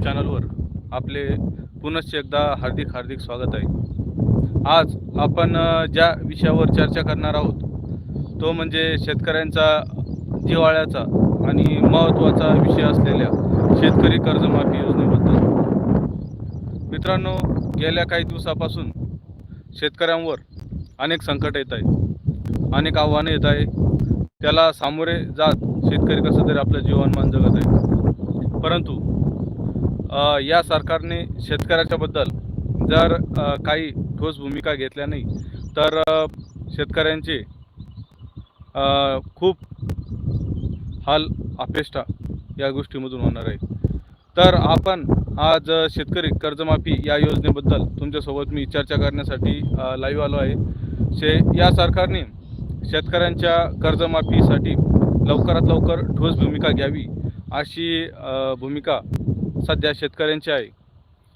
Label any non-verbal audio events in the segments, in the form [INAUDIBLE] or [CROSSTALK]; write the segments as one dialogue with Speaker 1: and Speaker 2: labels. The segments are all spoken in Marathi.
Speaker 1: यूट्यूब चॅनलवर आपले पुनश्च एकदा हार्दिक हार्दिक स्वागत आहे. आज आपण ज्या विषयावर चर्चा करणार आहोत तो म्हणजे शेतकऱ्यांचा जिवाळ्याचा आणि महत्त्वाचा विषय असलेल्या शेतकरी कर्जमाफी योजनेबद्दल. मित्रांनो गेल्या काही दिवसापासून शेतकऱ्यांवर अनेक संकट येत आहे. अनेक आव्हानं येत आहे. त्याला सामोरे जात शेतकरी कसं तरी आपलं जीवनमान जगत आहे. परंतु या सरकारने शेतकऱ्याच्याबद्दल जर काही ठोस भूमिका घेतल्या नाही तर शेतकऱ्यांचे खूप हाल अपेष्टा या गोष्टीमधून होणार आहे तर आपण आज शेतकरी कर्जमाफी या योजनेबद्दल तुमच्यासोबत मी चर्चा करण्यासाठी लाईव्ह आलो आहे. शे या सरकारने शेतकऱ्यांच्या कर्जमाफीसाठी लवकरात लवकर ठोस भूमिका घ्यावी अशी भूमिका सध्या शेतकऱ्यांची आहे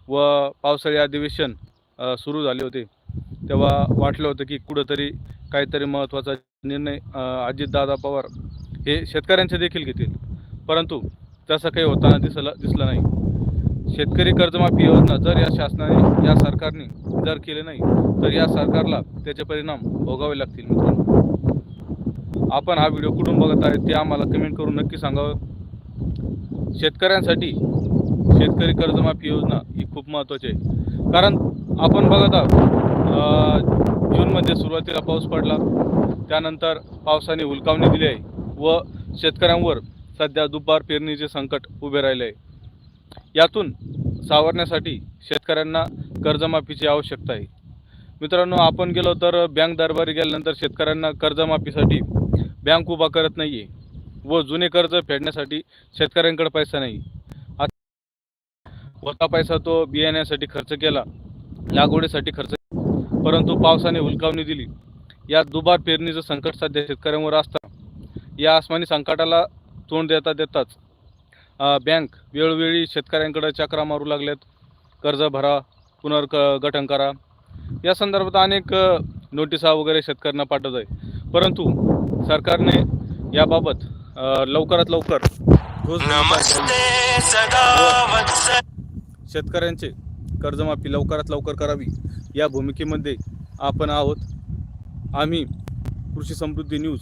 Speaker 1: व पावसाळी अधिवेशन सुरू झाले होते. तेव्हा वाटलं होतं की कुठंतरी काहीतरी महत्त्वाचा निर्णय अजितदादा पवार हे शेतकऱ्यांचे देखील घेतील. परंतु तसं काही होताना दिसलं दिसलं नाही. शेतकरी कर्जमाफी योजना जर या शासनाने या सरकारने जर केले नाही तर या सरकारला त्याचे परिणाम भोगावे लागतील मित्रांनो. आपण हा व्हिडिओ कुठून बघत आहे ते आम्हाला कमेंट करून नक्की सांगावं. शेतकऱ्यांसाठी शेतकरी कर्जमाफी योजना ही खूप महत्त्वाची आहे. कारण आपण बघत आहोत जूनमध्ये सुरुवातीला पाऊस पडला. त्यानंतर पावसाने हुलकावणी दिली आहे व शेतकऱ्यांवर सध्या दुपार पेरणीचे संकट उभे राहिले आहे. यातून सावरण्यासाठी शेतकऱ्यांना कर्जमाफीची आवश्यकता आहे. मित्रांनो आपण गेलो तर बँक दरबारी गेल्यानंतर शेतकऱ्यांना कर्जमाफीसाठी बँक उभा करत नाही आहे व जुने कर्ज फेडण्यासाठी शेतकऱ्यांकडे पैसा नाही. होता पैसा तो बियाण्यासाठी खर्च केला लागवडीसाठी खर्च परंतु पावसाने हुलकावणी दिली. या दुबार पेरणीचं संकट सध्या शेतकऱ्यांवर असतं. या आसमानी संकटाला तोंड देता देताच बँक वेळोवेळी शेतकऱ्यांकडे चक्रा मारू लागल्यात कर्ज भरा पुनर्गठन करा. या संदर्भात अनेक नोटिसा वगैरे शेतकऱ्यांना पाठवत आहे. परंतु सरकारने याबाबत लवकरात लवकर शेतकऱ्यांचे कर्जमाफी लवकरात लवकर करावी या भूमिकेमध्ये आपण आहोत. आम्ही कृषी समृद्धी न्यूज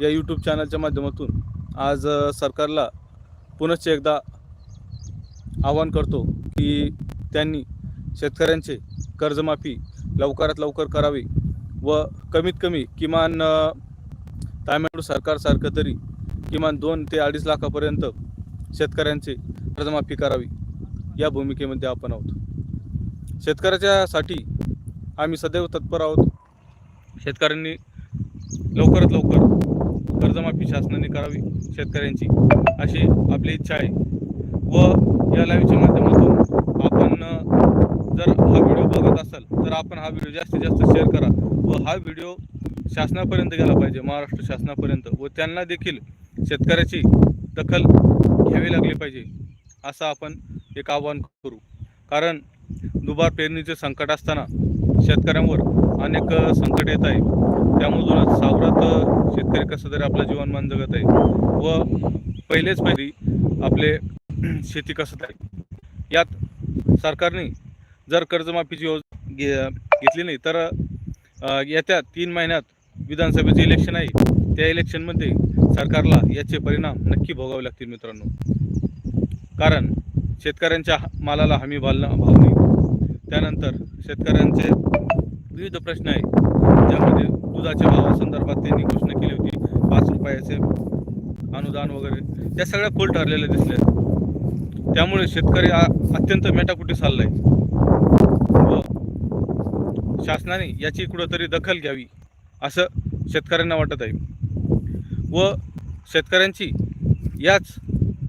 Speaker 1: या यूट्यूब चॅनलच्या माध्यमातून आज सरकारला पुनश्च एकदा आवाहन करतो की त्यांनी शेतकऱ्यांचे कर्जमाफी लवकरात लवकर करावी व कमीत कमी किमान तामिळनाडू सरकारसारखं तरी किमान दोन ते अडीच लाखापर्यंत शेतकऱ्यांचे कर्जमाफी करावी. या भूमिकेमध्ये आपण आहोत. शेतकऱ्याच्यासाठी आम्ही सदैव तत्पर आहोत. शेतकऱ्यांनी लवकरात लवकर कर्जमाफी शासनाने करावी शेतकऱ्यांची अशी आपली इच्छा आहे. व या लाईव्हच्या माध्यमातून आपण जर हा व्हिडिओ बघत असाल तर आपण हा व्हिडिओ जास्तीत जास्त शेअर करा व हा व्हिडिओ शासनापर्यंत गेला पाहिजे महाराष्ट्र शासनापर्यंत व त्यांना देखील शेतकऱ्याची दखल घ्यावी लागली पाहिजे असं आपण एक आव्हान करू. कारण दुबार पेरणीचे संकट असताना शेतकऱ्यांवर अनेक संकट येत आहे. त्यामधूनच सावरत शेतकरी कसं तरी आपलं जीवनमान जगत आहे व पहिलेच पहिली आपले [CLEARS THROAT] शेती कसं आहे यात सरकारने जर कर्जमाफीची योजना घे घेतली नाही तर येत्या तीन महिन्यात विधानसभेचे इलेक्शन आहे. त्या इलेक्शनमध्ये सरकारला याचे परिणाम नक्की भोगावे लागतील मित्रांनो. कारण शेतकऱ्यांच्या मालाला हमी भाव भाव नाही. त्यानंतर शेतकऱ्यांचे विविध प्रश्न आहेत. ज्यामध्ये दुधाच्या भावासंदर्भात त्यांनी घोषणा केली होती. पाच रुपयाचे अनुदान वगैरे. त्या सगळ्या फुल ठरलेल्या दिसल्या. त्यामुळे शेतकरी आ- अत्यंत मेटाकुटी चाललाय. व शासनाने याची कुठंतरी दखल घ्यावी असं शेतकऱ्यांना वाटत आहे. व शेतकऱ्यांची याच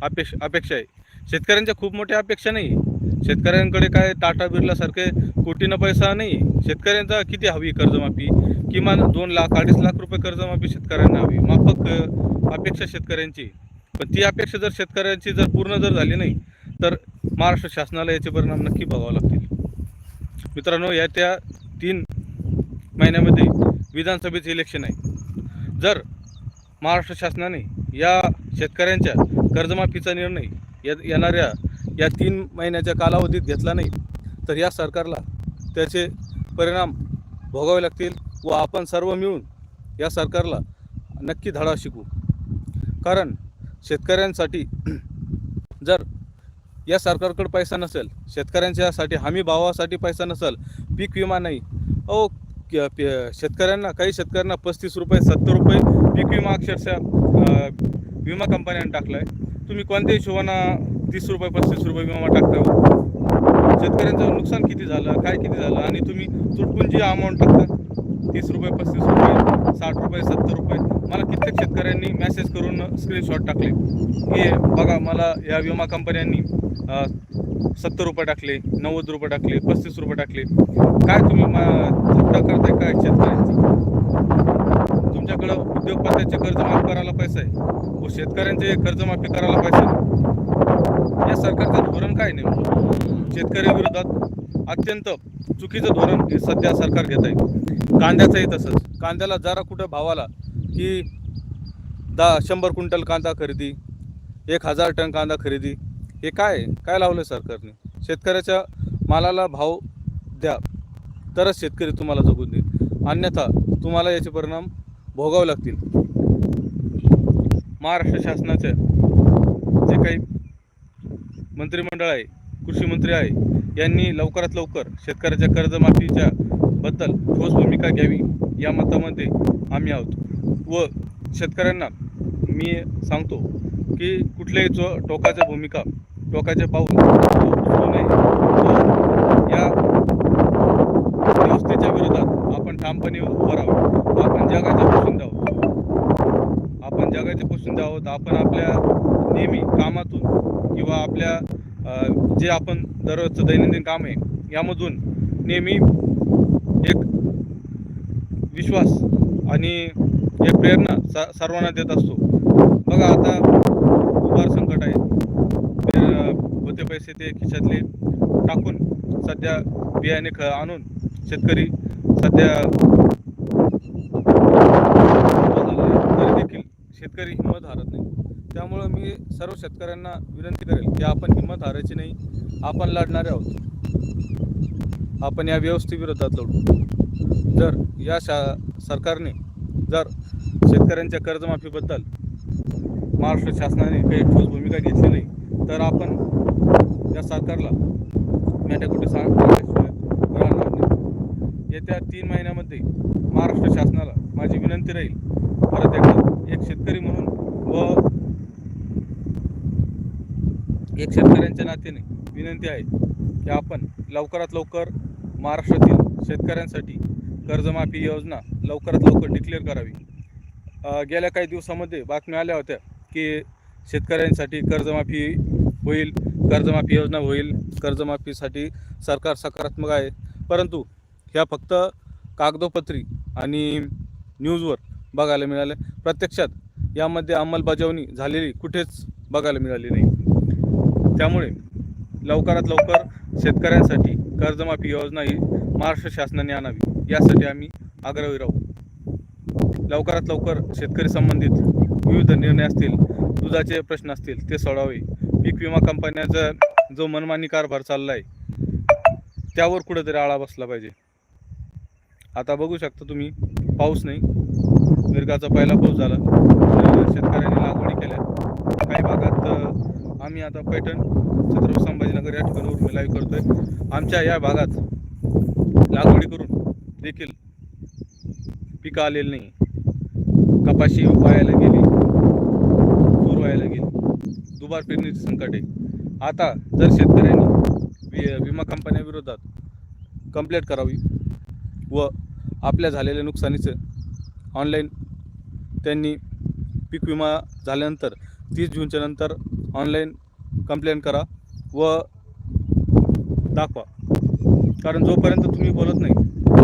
Speaker 1: अपेक्ष अपेक्षा आहे. शेतकऱ्यांच्या खूप मोठ्या अपेक्षा नाही. शेतकऱ्यांकडे काय टाटा बिर्लासारखे कोटीनं पैसा नाही. शेतकऱ्यांचा किती हवी कर्जमाफी? किमान दोन लाख अडीच लाख रुपये कर्जमाफी शेतकऱ्यांना हवी. माफक अपेक्षा शेतकऱ्यांची. पण ती अपेक्षा जर शेतकऱ्यांची जर पूर्ण जर झाली नाही तर महाराष्ट्र शासनाला याचे परिणाम नक्की बघावे लागतील. मित्रांनो या त्या तीन महिन्यामध्ये विधानसभेचे इलेक्शन आहे. जर महाराष्ट्र शासनाने या शेतकऱ्यांच्या कर्जमाफीचा निर्णय या येणाऱ्या या तीन महिन्याच्या कालावधीत घेतला नाही तर या सरकारला त्याचे परिणाम भोगावे लागतील व आपण सर्व मिळून या सरकारला नक्की धडा शिकू. कारण शेतकऱ्यांसाठी [CLEARS THROAT] जर या सरकारकडे पैसा नसेल शेतकऱ्यांच्यासाठी हमी भावासाठी पैसा नसेल पीक विमा नाही अहो शेतकऱ्यांना काही शेतकऱ्यांना पस्तीस रुपये सत्तर रुपये पीक विमा अक्षरशः विमा कंपन्यांनी टाकला आहे तुम्ही कोणत्या हिशोबानं तीस रुपये पस्तीस रुपये विमा टाकता हो? शेतकऱ्यांचं नुकसान किती झालं काय किती झालं? आणि तुम्ही तुटपून जी अमाऊंट टाकता तीस रुपये पस्तीस रुपये साठ रुपये सत्तर रुपये मला कित्येक शेतकऱ्यांनी मेसेज करून स्क्रीनशॉट टाकले. की बघा मला या विमा कंपन्यांनी सत्तर रुपये टाकले नव्वद रुपये टाकले पस्तीस रुपये टाकले. काय तुम्ही मा- करताय काय शेतकऱ्यांची? तुमच्याकडं उद्योगपत्याचे कर्जमाफी करायला पैसा आहे. व शेतकऱ्यांचे कर्जमाफी करायला पैसा या सरकारचं धोरण काय नेमकं? शेतकरी विरोधात अत्यंत चुकीचं धोरण हे सध्या सरकार घेत आहे. कांद्याचंही तसंच. कांद्याला जरा कुठं भावाला की दहा शंभर क्विंटल कांदा खरेदी एक हजार टन कांदा खरेदी हे काय आहे? काय लावलं सरकारने? शेतकऱ्याच्या मालाला भाव द्या. तरच शेतकरी तुम्हाला जगून देईल. अन्यथा तुम्हाला याचे परिणाम भोगावे लागतील. महाराष्ट्र शासनाच्या जे काही मंत्रिमंडळ आहे कृषी मंत्री आहे यांनी लवकरात लवकर शेतकऱ्याच्या कर्जमाफीच्या बद्दल ठोस भूमिका घ्यावी या मतामध्ये आम्ही आहोत. व शेतकऱ्यांना मी सांगतो की कुठल्याही जो टोकाच्या भूमिका टोकाचे पाऊल नये. या व्यवस्थेच्या विरोधात आपण ठामपणे उभं राहावं. आपण जगाच्या पोषण आहोत आपण जगाचे पोषण आहोत आपण आपल्या नेहमी कामातून किंवा आपल्या जे आपण दररोजचं दैनंदिन काम आहे यामधून नेहमी एक विश्वास आणि एक प्रेरणा स सर्वांना देत असतो. बघा आता उभार संकट आहे. होते पैसे ते खिशातले टाकून सध्या बियाणे ख आणून शेतकरी सध्या तरी देखील शेतकरी हिंमत हारत नाही. त्यामुळं मी सर्व शेतकऱ्यांना विनंती करेल की आपण हिंमत हारायची नाही आपण लढणारे आहोत. आपण या व्यवस्थेविरोधात लढू. जर या शा सरकारने जर शेतकऱ्यांच्या कर्जमाफीबद्दल महाराष्ट्र शासनाने काही ठोस भूमिका घेतली नाही तर आपण या सरकारला मेटाकुटे सांगल्याशिवाय राहणार नाही. येत्या तीन महिन्यामध्ये महाराष्ट्र शासनाला माझी विनंती राहील परत एकदा एक शेतकरी म्हणून व एक शेतकऱ्यांच्या नात्याने विनंती आहे की आपण लवकरात लवकर महाराष्ट्रातील शेतकऱ्यांसाठी कर्जमाफी योजना लवकरात लवकर डिक्लेअर करावी. गेल्या काही दिवसामध्ये बातम्या आल्या होत्या की शेतकऱ्यांसाठी कर्जमाफी होईल कर्जमाफी योजना होईल कर्जमाफीसाठी सरकार सकारात्मक आहे. परंतु ह्या फक्त कागदोपत्री आणि न्यूजवर बघायला मिळाले. प्रत्यक्षात यामध्ये अंमलबजावणी झालेली कुठेच बघायला मिळाली नाही. त्यामुळे लवकरात लवकर शेतकऱ्यांसाठी कर्जमाफी योजना ही महाराष्ट्र शासनाने आणावी. यासाठी आम्ही आग्रही राहू. लवकरात लवकर शेतकरी संबंधित विविध निर्णय असतील दुधाचे प्रश्न असतील ते सोडावे पीक विमा कंपन्याचा जो मनमानी कारभार चालला आहे त्यावर कुठेतरी आळा बसला पाहिजे. आता बघू शकता तुम्ही पाऊस नाही. मिरगाचा पहिला पाऊस झाला. शेतकऱ्यांनी लागवडी केल्या. काही भागात आम्ही आता पैठण छत्रपती संभाजीनगर या ठिकाणावर मी लाईव्ह करतोय. आमच्या या भागात लागवडी करून देखील पिकं आलेली नाही. कपाशी व्हायला गेली तूर व्हायला गेली. दुबार पेरणीचे संकट आहे. आता जर शेतकऱ्यांनी वि विमा कंपन्याविरोधात कंप्लेंट करावी व आपल्या झालेल्या नुकसानीचं ऑनलाईन त्यांनी पीक विमा झाल्यानंतर तीस जूनच्या नंतर ऑनलाईन कंप्लेंट करा व दाखवा. कारण जोपर्यंत तुम्ही बोलत नाही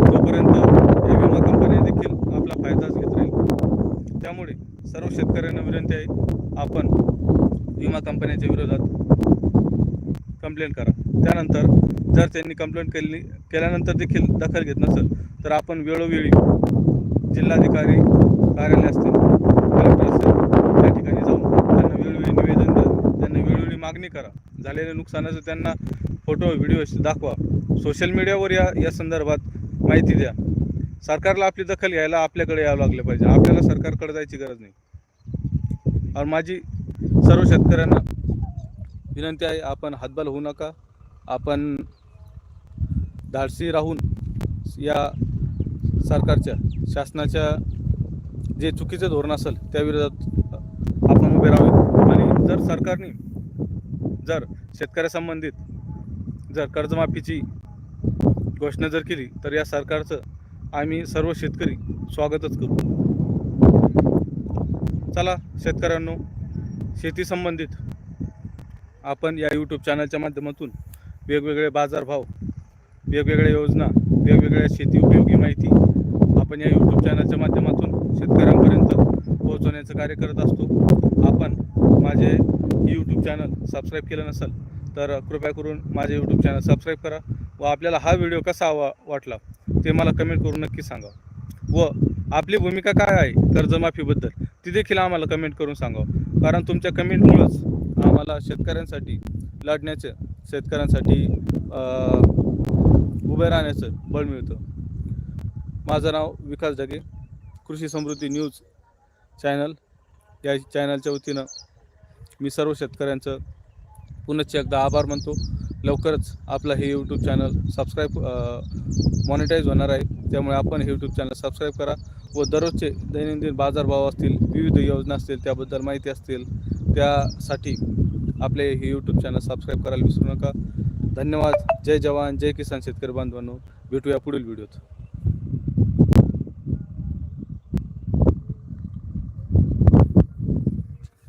Speaker 1: तोपर्यंत या विमा कंपनी देखील आपला फायदाच घेत राहील. त्यामुळे सर्व शेतकऱ्यांना विनंती आहे आपण विमा कंपन्यांच्या विरोधात कंप्लेंट करा. त्यानंतर जर त्यांनी कंप्लेंट केली केल्यानंतर देखील दखल घेत नसेल तर आपण वेळोवेळी जिल्हाधिकारी कार्यालय असतील कलेक्टर असेल त्या ठिकाणी जाऊन त्यांना वेळोवेळी निवेदन द्या त्यांना वेळोवेळी मागणी करा. झालेल्या नुकसानाचं त्यांना फोटो व्हिडिओ दाखवा. सोशल मीडियावर या या संदर्भात माहिती द्या. सरकारला आपली दखल घ्यायला आपल्याकडे यावं लागलं पाहिजे. आपल्याला सरकारकडे जायची गरज नाही. आणि माझी सर्व शेतकऱ्यांना विनंती आहे आपण हातबाल होऊ नका. आपण धाडसी राहून या सरकारच्या शासनाच्या जे चुकीचं धोरण असेल त्या विरोधात आपण उभे राहावे आणि जर सरकारने जर शेतकऱ्यासंबंधित जर कर्जमाफीची घोषणा जर केली तर या सरकारचं आम्ही सर्व शेतकरी स्वागतच करू. चला शेतकऱ्यांनो शेती संबंधित आपण या यूट्यूब चॅनलच्या माध्यमातून वेगवेगळे बाजारभाव वेगवेगळ्या योजना वेगवेगळ्या शेती उपयोगी माहिती आपण या यूट्यूब चॅनलच्या माध्यमातून शेतकऱ्यांपर्यंत पोहोचवण्याचं कार्य करत असतो. आपण माझे यूट्यूब चॅनल सबस्क्राईब केलं नसेल तर कृपया करून माझे यूट्यूब चॅनल सबस्क्राईब करा व आपल्याला हा व्हिडिओ कसा वा वाटला ते मला कमेंट करून नक्की सांगा. व आपली भूमिका काय आहे कर्जमाफीबद्दल ती देखील आम्हाला कमेंट करून सांगा. कारण तुमच्या कमेंटमुळंच आम्हाला शेतकऱ्यांसाठी लढण्याचं शेतकऱ्यांसाठी उभे राहण्याचं बळ मिळतं. माझं नाव विकास ढगे. कृषी समृद्धी न्यूज चॅनल. या चॅनलच्या वतीनं मी सर्व शेतकऱ्यांचं पुनश्च एकदा आभार मानतो. लवकरच आपलं हे यूट्यूब चॅनल सबस्क्राईब मॉनिटाईज होणार आहे. त्यामुळे आपण हे यूट्यूब चॅनल सबस्क्राईब करा व दररोजचे दैनंदिन बाजारभाव असतील विविध योजना असतील त्याबद्दल माहिती असतील त्यासाठी आपले हे यूट्यूब चॅनल सबस्क्राईब करायला विसरू नका. धन्यवाद. जय जवान. जय किसान शेतकरी बांधवांनो. भेटूया पुढील व्हिडिओत